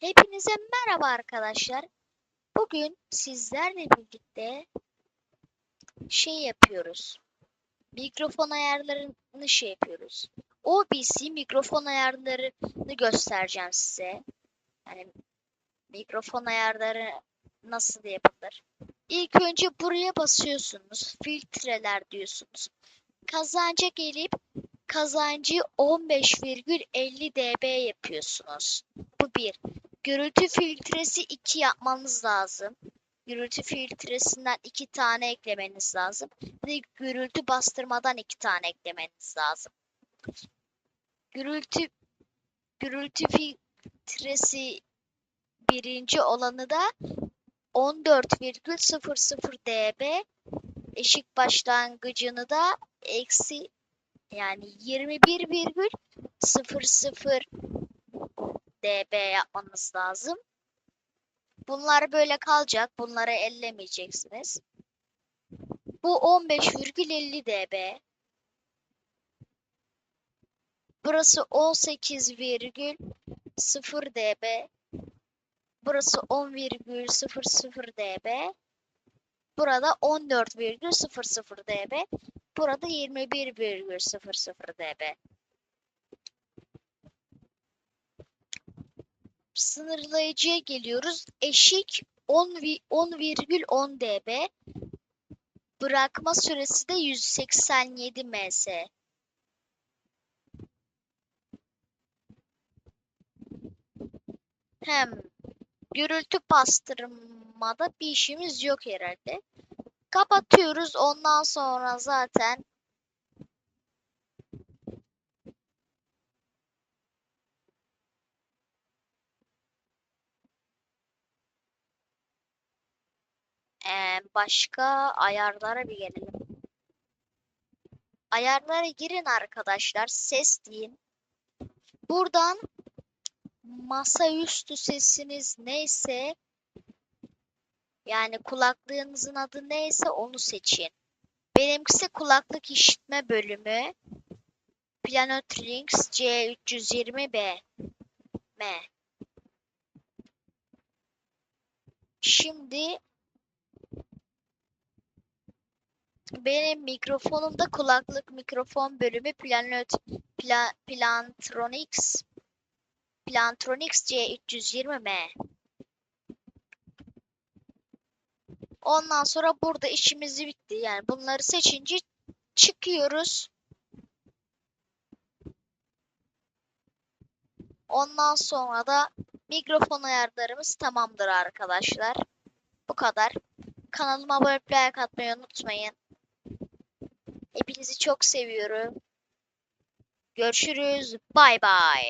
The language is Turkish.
Hepinize merhaba arkadaşlar. Bugün sizlerle birlikte şey yapıyoruz. Mikrofon ayarlarını şey yapıyoruz. OBC mikrofon ayarlarını göstereceğim size. Yani mikrofon ayarları nasıl yapılır? İlk önce buraya basıyorsunuz. Filtreler diyorsunuz. Kazanca gelip kazancı 15,50 dB yapıyorsunuz. Bu bir. Gürültü filtresi 2 yapmanız lazım. Gürültü filtresinden 2 tane eklemeniz lazım. Bir de gürültü bastırmadan 2 tane eklemeniz lazım. Gürültü gürültü filtresi birinci olanı da 14,00 dB eşik başlangıcını da eksi yani 21,00 dB yapmanız lazım. Bunlar böyle kalacak. Bunları ellemeyeceksiniz. Bu 15,50 dB. Burası 18,0 dB. Burası 10,00 dB. Burada 14,00 dB. Burada 21,00 dB. Sınırlayıcıya geliyoruz. Eşik 10,10 dB. Bırakma süresi de 187 ms. Hem gürültü bastırmada bir işimiz yok herhalde. Kapatıyoruz. Ondan sonra zaten başka ayarlara bir gelelim. Ayarlara girin arkadaşlar. Ses deyin. Buradan masaüstü sesiniz neyse yani kulaklığınızın adı neyse onu seçin. Benimkisi kulaklık işitme bölümü. Planotrix C320B M. Şimdi benim mikrofonumda kulaklık mikrofon bölümü Planot Pla, Plantronics Plantronics C320M. Ondan sonra burada işimiz bitti. Yani bunları seçince çıkıyoruz. Ondan sonra da mikrofon ayarlarımız tamamdır arkadaşlar. Bu kadar. Kanalıma abone atmayı unutmayın. Hepinizi çok seviyorum. Görüşürüz. Bay bay.